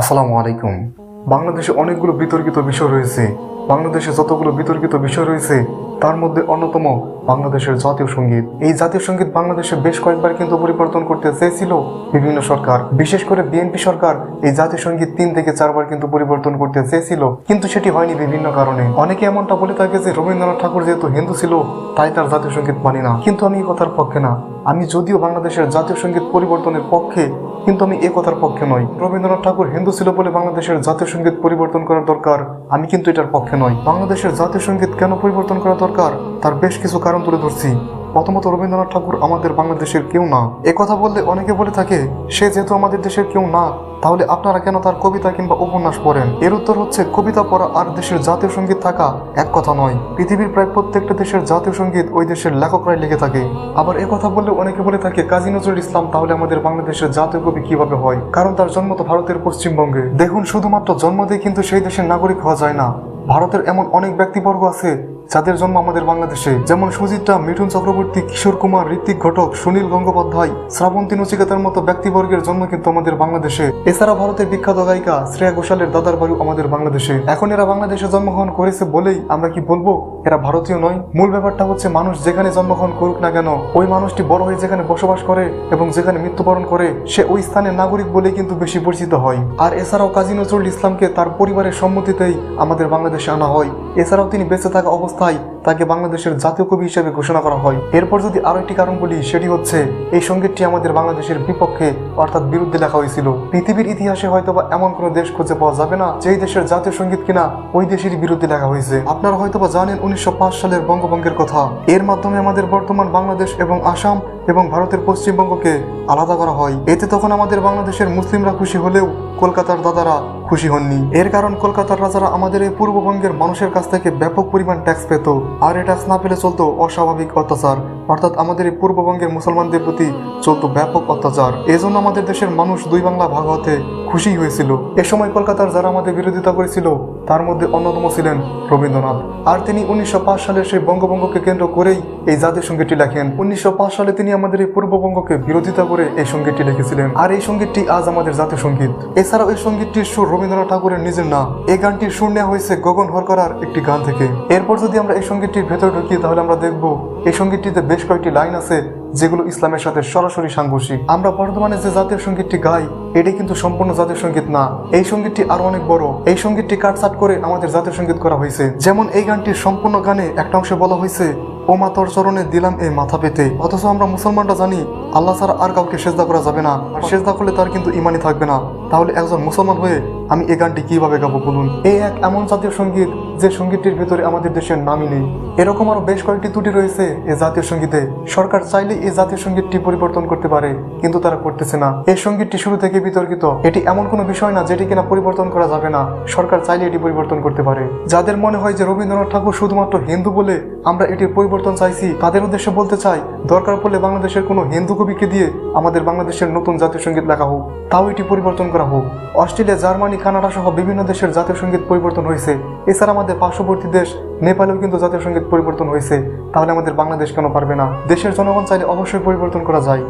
আসসালামু আলাইকুম। বাংলাদেশে অনেকগুলো বিতর্কিত বিষয় রয়েছে। বাংলাদেশে যতগুলো বিতর্কিত বিষয় রয়েছে, তার মধ্যে অন্যতম বাংলাদেশের জাতীয় সংগীত। এই জাতীয় সংগীত বাংলাদেশে বেশ কয়েকবার কিন্তু পরিবর্তন করতে চেয়েছিল বিভিন্ন সরকার। বিশেষ করে বিএনপি সরকার এই জাতীয় সংগীত তিন থেকে চারবার কিন্তু পরিবর্তন করতে চেয়েছিল, কিন্তু সেটি হয়নি বিভিন্ন কারণে। অনেকে এমনটা বলে থাকে যে, রবীন্দ্রনাথ ঠাকুর যেহেতু হিন্দু ছিল, তাই তার জাতীয় সংগীত মানি না। কিন্তু আমি এই কথার পক্ষে না। আমি যদিও বাংলাদেশের জাতীয় সংগীত পরিবর্তনের পক্ষে কিন্তু আমি এ কথার পক্ষে নই। রবীন্দ্রনাথ ঠাকুর হিন্দু ছিল বলে বাংলাদেশের জাতীয় সংগীত পরিবর্তন করার দরকার। আমি কিন্তু এটার পক্ষে নই। বাংলাদেশের জাতীয় সংগীত কেন পরিবর্তন করা দরকার? তার বেশ কিছু কারণ তুলে ধরছি। প্রথমত, রবীন্দ্রনাথ ঠাকুর আমাদের বাংলাদেশের কেউ না। কথা বললে অনেকে বলে থাকে, সে যেহেতু আমাদের দেশের কেউ না তাহলে আপনারা কেন তার কবিতা কিংবা উপন্যাস পড়েন? এর উত্তর হচ্ছে, কবিতা পড়া আর দেশের জাতীয় সংগীত থাকা এক কথা নয়। পৃথিবীর প্রায় প্রত্যেকটা দেশের জাতীয় সংগীত ওই দেশের লেখকরাই লিখে থাকে। আবার কথা বললে অনেকে বলে থাকে, কাজী নজরুল ইসলাম, তাহলে আমাদের বাংলাদেশের জাতীয় কবি কীভাবে হয়? কারণ তার জন্ম তো ভারতের পশ্চিমবঙ্গে। দেখুন, শুধুমাত্র জন্ম দিয়ে কিন্তু সেই দেশের নাগরিক হওয়া যায় না। ভারতের এমন অনেক ব্যক্তিবর্গ আছে যাদের জন্ম আমাদের বাংলাদেশে, যেমন সুজিত্রা মিঠুন চক্রবর্তী, কিশোর কুমার, ঋত্বিক ঘটক, সুনীল গঙ্গোপাধ্যায়, শ্রাবন্তী নচিকেতার মতো ব্যক্তিবর্গের জন্ম কিন্তু আমাদের বাংলাদেশে। এছাড়া ভারতের বিখ্যাত গায়িকা শ্রেয়া ঘোষালের দাদার বাড়ি আমাদের বাংলাদেশে। এখন এরা বাংলাদেশে জন্মগ্রহণ করেছে বলেই আমরা কি বলব? এরা ভারতীয় নয়। মূল ব্যাপারটা হচ্ছে মানুষ যেখানে জন্মগ্রহণ করুক না কেন, ওই মানুষটি বড় হয়ে যেখানে বসবাস করে এবং যেখানে মৃত্যুবরণ করে, সে ওই স্থানের নাগরিক বলেই কিন্তু বেশি পরিচিত হয়। আর এছাড়াও কাজী নজরুল ইসলামকে তার পরিবারের সম্মতিতেই আমাদের বাংলাদেশে আনা হয়। এছাড়াও তিনি বেঁচে থাকা অবস্থায় তাকে বাংলাদেশের জাতীয় কবি হিসেবে ঘোষণা করা হয়। এরপর যদি আরও একটি কারণ বলি, সেটি হচ্ছে এই সঙ্গীতটি আমাদের বাংলাদেশের বিপক্ষে অর্থাৎ বিরুদ্ধে লেখা হয়েছিল। পৃথিবীর ইতিহাসে হয়তোবা এমন কোনো দেশ খুঁজে পাওয়া যাবে না, যেই দেশের জাতীয় সংগীত কিনা ওই দেশেরই বিরুদ্ধে লেখা হয়েছে। আপনারা হয়তোবা জানেন উনিশশো পাঁচ সালের বঙ্গভঙ্গের কথা। এর মাধ্যমে আমাদের বর্তমান বাংলাদেশ এবং আসাম এবং ভারতের পশ্চিমবঙ্গকে আলাদা করা হয়। এতে তখন আমাদের বাংলাদেশের মুসলিমরা খুশি হলেও কলকাতার দাদারা খুশি হননি। এর কারণ কলকাতার রাজারা আমাদের এই পূর্ববঙ্গের মানুষের কাছ থেকে ব্যাপক পরিমাণ ট্যাক্স পেত। আর এই ট্যাক্স না পেলে চলতো অস্বাভাবিক অত্যাচার। অর্থাৎ আমাদের এই পূর্ববঙ্গের মুসলমানদের প্রতি চলতো ব্যাপক অত্যাচার। এজন্য আমাদের দেশের মানুষ দুই বাংলা ভাগ হতে খুশি হয়েছিল। এ সময় কলকাতার যারা আমাদের বিরোধিতা করেছিল, তার মধ্যে অন্যতম ছিলেন রবীন্দ্রনাথ। আর তিনি উনিশশো পাঁচ সালে সেই বঙ্গবঙ্গকে কেন্দ্র করেই এই জাতীয় সঙ্গীতটি লেখেন। উনিশশো পাঁচ সালে তিনি আমাদের এই পূর্ববঙ্গকে বিরোধিতা করে এই সঙ্গীতটি লিখেছিলেন। আর এই সঙ্গীতটি আজ আমাদের জাতীয় সংগীত। এছাড়াও এই সঙ্গীতটির সুর রবীন্দ্রনাথ ঠাকুরের নিজের নাম। এই গানটি নেওয়া হয়েছে গগন হরকরার একটি গান থেকে। এরপর যদি আমরা এই সঙ্গীতটির ভেতর ঢুকি, তাহলে আমরা দেখব এই সঙ্গীতটিতে বেশ কয়েকটি লাইন আছে যেগুলো ইসলামের সাথে সরাসরি সাংঘর্ষিক। আমরা বর্তমানে যে জাতীয় সঙ্গীতটি গাই, এটি কিন্তু সম্পূর্ণ জাতীয় সংগীত না। এই সঙ্গীতটি আরও অনেক বড়। এই সঙ্গীতটি কাটছাট করে আমাদের জাতীয় সংগীত করা হয়েছে। যেমন এই গানটির সম্পূর্ণ গানে একটা অংশে বলা হয়েছে ও মা চরণে দিলাম এই মাথা পেতে। অথচ আমরা মুসলমানরা জানি, আল্লাহ ছাড়া আর কাউকে সেজদা করা যাবে না। আর সেজদা করলে তার কিন্তু ইমানই থাকবে না। তাহলে একজন মুসলমান হয়ে আমি এই গানটি কীভাবে গাবো বলুন? এই এক এমন জাতীয় সংগীত, যে সঙ্গীতটির ভিতরে আমাদের দেশের নামই নেই। এরকম আরও বেশ কয়েকটি ত্রুটি রয়েছে এই জাতীয় সঙ্গীতে। সরকার চাইলে এই জাতীয় সঙ্গীতটি পরিবর্তন করতে পারে, কিন্তু তারা করতেছে না। এই সঙ্গীতটি শুরু থেকে বিতর্কিত। এটি এমন কোনো বিষয় না, যেটি কিনা পরিবর্তন করা যাবে না। সরকার চাইলে এটি পরিবর্তন করতে পারে। যাদের মনে হয় যে রবীন্দ্রনাথ ঠাকুর শুধুমাত্র হিন্দু বলে আমরা এটির পরিবর্তন চাইছি। তাদের উদ্দেশ্যে বলতে চাই, দরকার পড়লে বাংলাদেশের কোনো হিন্দু কবিকে দিয়ে আমাদের বাংলাদেশের নতুন জাতীয় সংগীত লেখা হোক। তাও এটি পরিবর্তন করা হোক। অস্ট্রেলিয়া, জার্মানি, কানাডা সহ বিভিন্ন দেশের জাতীয় সংগীত পরিবর্তন হয়েছে। এছাড়া আমাদের পার্শ্ববর্তী দেশ নেপালেও কিন্তু জাতীয় সংগীত পরিবর্তন হয়েছে। তাহলে আমাদের বাংলাদেশ কেন পারবে না? দেশের জনগণ চাইলে অবশ্যই পরিবর্তন করা যায়।